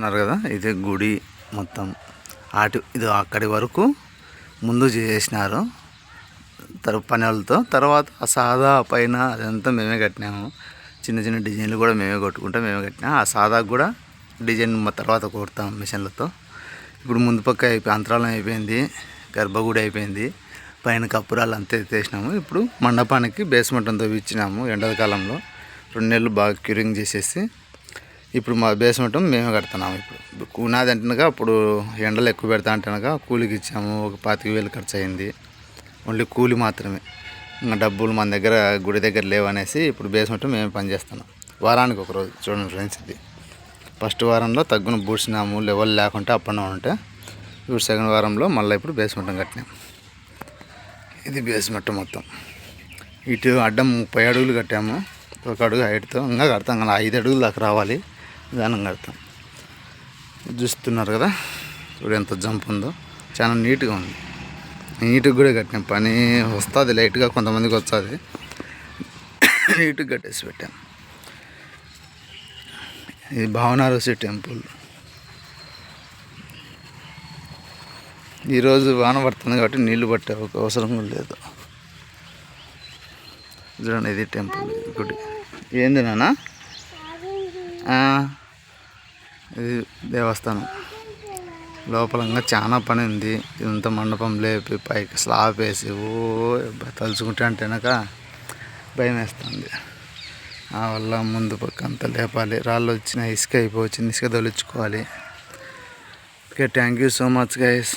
చూస్తున్నారు కదా ఇది గుడి మొత్తం. అటు ఇది అక్కడి వరకు ముందు చేసినారు తరు పని వాళ్ళతో తర్వాత ఆ సాదా పైన అదంతా మేమే కట్టినాము. చిన్న చిన్న డిజైన్లు కూడా మేమే కొట్టుకుంటాం మేమే కట్టినాం. ఆ సాదాకు కూడా డిజైన్ తర్వాత కొడతాం మిషన్లతో. ఇప్పుడు ముందు పక్క అయిపోయి అంతరాలం అయిపోయింది గర్భగుడి అయిపోయింది. పైన కప్పురాలు అంతా ఎత్తేసినాము ఇప్పుడు మండపానికి బేస్మెంట్ అంతా ఇచ్చినాము ఎండాకాలంలో రెండు నెలలు బాగా క్యూరింగ్ చేసేసి ఇప్పుడు మా బేస్మెంట్ మేమే కడుతున్నాము ఇప్పుడు. నాది అంటేనగా అప్పుడు ఎండలు ఎక్కువ పెడతా అంటేనగా కూలికి ఇచ్చాము ఒక పాతిక వేలు ఖర్చు అయింది ఓన్లీ కూలి మాత్రమే. ఇంకా డబ్బులు మన దగ్గర గుడి దగ్గర లేవనేసి ఇప్పుడు బేస్మెంట్ మేమే పని చేస్తున్నాం వారానికి ఒక రోజు. చూడండి ఫ్రెండ్స్ ఇది. ఫస్ట్ వారంలో తగ్గున బూడ్చినాము లెవెల్ లేకుంటే అప్ ఉంటే ఇప్పుడు సెకండ్ వారంలో మళ్ళీ ఇప్పుడు బేస్మెంట్ కట్టినాం. ఇది బేస్మెంట్ మొత్తం. ఇటు అడ్డం ముప్పై అడుగులు కట్టాము. ఒక అడుగు హైట్తో ఇంకా కడతాం కదా ఐదు అడుగులు దాకా రావాలి. దానం కడతాం చూస్తున్నారు కదా? చూడు ఎంత జంప్ ఉందో. చాలా నీట్గా ఉంది. నీట్గా కూడా కట్టినాం పని వస్తుంది లైట్గా కొంతమందికి వస్తుంది. నీట్గా కట్టేసి పెట్టాం ఇది భావనారసి టెంపుల్. ఈరోజు వాన పడుతుంది కాబట్టి నీళ్ళు పట్టే ఒక అవసరం లేదు. చూడండి ఇది టెంపుల్. ఇది గుడి. ఏంది నాన్న? ఇది దేవస్థానం. లోపల చాలా పని ఉంది ఇదంతా మండపం లేపి పైకి స్లాబ్ వేసి ఓ తలుచుకుంటే అంటే వెనక భయం వేస్తుంది ఆ వల్ల ముందు పక్క అంతా లేపాలి. రాళ్ళు వచ్చిన ఇసుక అయిపోవచ్చింది ఇసుక తొలుచుకోవాలి. Okay thank you so much guys